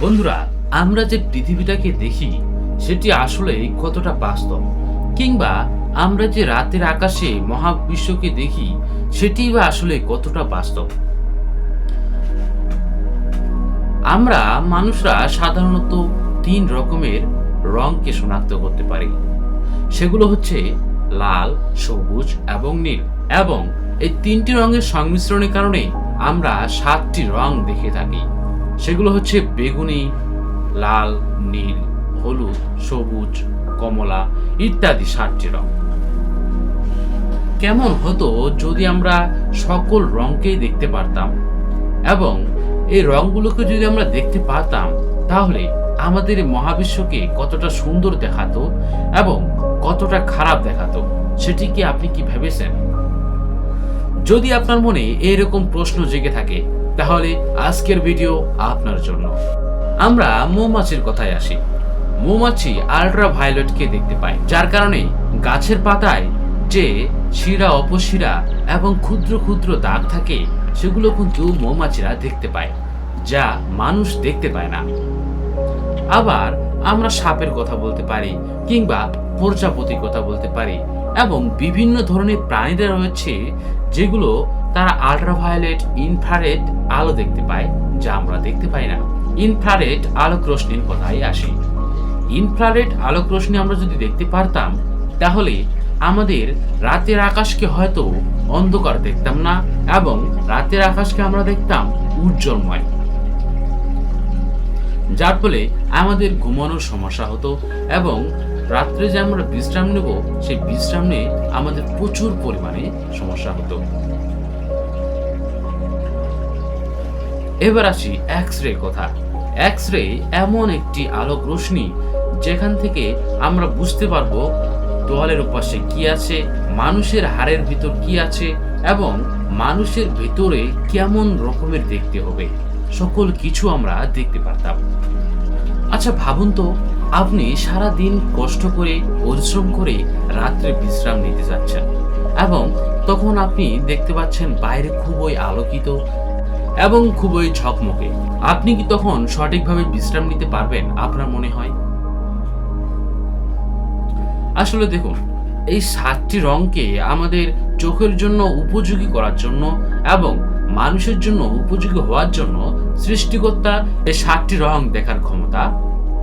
বন্ধুরা, আমরা যে পৃথিবীটাকে দেখি, সেটি আসলে কতটা বাস্তব? কিংবা আমরা যে রাতের আকাশে মহাবিশ্বকে দেখি সেটি বা আসলে কতটা বাস্তব? আমরা মানুষরা সাধারণত তিন রকমের রঙকে শনাক্ত করতে পারি। সেগুলো হচ্ছে লাল, সবুজ এবং নীল। এবং এই তিনটি রঙের সংমিশ্রণের কারণে আমরা সাতটি রং দেখে থাকি। সেগুলো হচ্ছে বেগুনি, লাল, নীল, হলুদ, সবুজ, কমলা ইত্যাদি সাতটি রং। কেমন হতো যদি আমরা সকল রঙকেই দেখতে পারতাম? এবং এই রঙগুলোকে যদি আমরা দেখতে পারতাম, তাহলে আমাদের মহাবিশ্বকে কতটা সুন্দর দেখাতো এবং কতটা খারাপ দেখাতো, সেটি কি আপনি কি ভেবেছেন? যদি আপনার মনে এরকম প্রশ্ন জেগে থাকে তাহলে আজকের ভিডিও আপনার জন্য। আমরা মৌমাছির কথায় আসি। মৌমাছি আল্ট্রা ভায়োলেটকে দেখতে পায়, যার কারণে গাছের পাতায় যে শিরা, অপশিরা এবং ক্ষুদ্র ক্ষুদ্র দাগ থাকে, সেগুলো কিন্তু মৌমাছিরা দেখতে পায়, যা মানুষ দেখতে পায় না। আবার আমরা সাপের কথা বলতে পারি কিংবা প্রজাপতির কথা বলতে পারি এবং বিভিন্ন ধরনের প্রাণীরা রয়েছে যেগুলো তারা আল্ট্রাভায়োলেট ইনফ্রারেড আলো দেখতে পায়, যা আমরা দেখতে পাই না। ইনফ্রারেড আলোক রশ্মির কথাই আসি। ইনফ্রারেড আলোক রশ্মি আমরা যদি দেখতে পারতাম, তাহলে আমাদের রাতের আকাশকে হয়তো অন্ধকার দেখতাম না এবং রাতের আকাশকে আমরা দেখতাম উজ্জ্বলময়। যার ফলে আমাদের ঘুমানোর সমস্যা হতো এবং রাত্রে যে আমরা বিশ্রাম নেব, সেই বিশ্রাম নিয়ে আমাদের প্রচুর পরিমাণে সমস্যা হতো। এবার আসি এক্স রে কথা। এক্স রে এমন একটি আলোক রশ্মি, যেখান থেকে আমরা বুঝতে পারব তোয়ালের উপাশে কি আছে, মানুষের হাড়ের ভিতর কি আছে, এবং মানুষের ভেতরে কেমন রকমের দেখতে হবে। সকল কিছু আমরা দেখতে পারতাম। আচ্ছা ভাবুন তো, আপনি সারা দিন কষ্ট করে, পরিশ্রম করে রাত্রে বিশ্রাম নিতে যাচ্ছেন, এবং তখন আপনি দেখতে পাচ্ছেন বাইরে খুবই আলোকিত এবং খুবই ঝকমকে। আপনি কি তখন সঠিকভাবে বিশ্রাম নিতে পারবেন, আপনার মনে হয়? আসলে দেখুন, এই সাতটি রঙকে আমাদের চোখের জন্য উপযোগী করার জন্য এবং মানুষের জন্য উপযোগী হওয়ার জন্য সৃষ্টিকর্তা এই সাতটি রং দেখার ক্ষমতা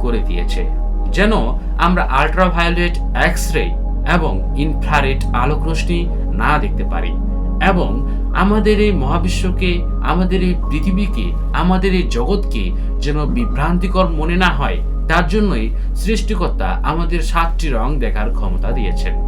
করে দিয়েছে। যেন আমরা আল্ট্রাভায়োলেট এক্স রে এবং ইনফ্রারেড আলোক রশ্মি না দেখতে পারি এবং আমাদের এই মহাবিশ্বকে আমাদের এই পৃথিবীকে, আমাদের এই জগৎকে যেন বিভ্রান্তিকর মনে না হয়, তার জন্যই সৃষ্টিকর্তা আমাদের সাতটি রং দেখার ক্ষমতা দিয়েছেন।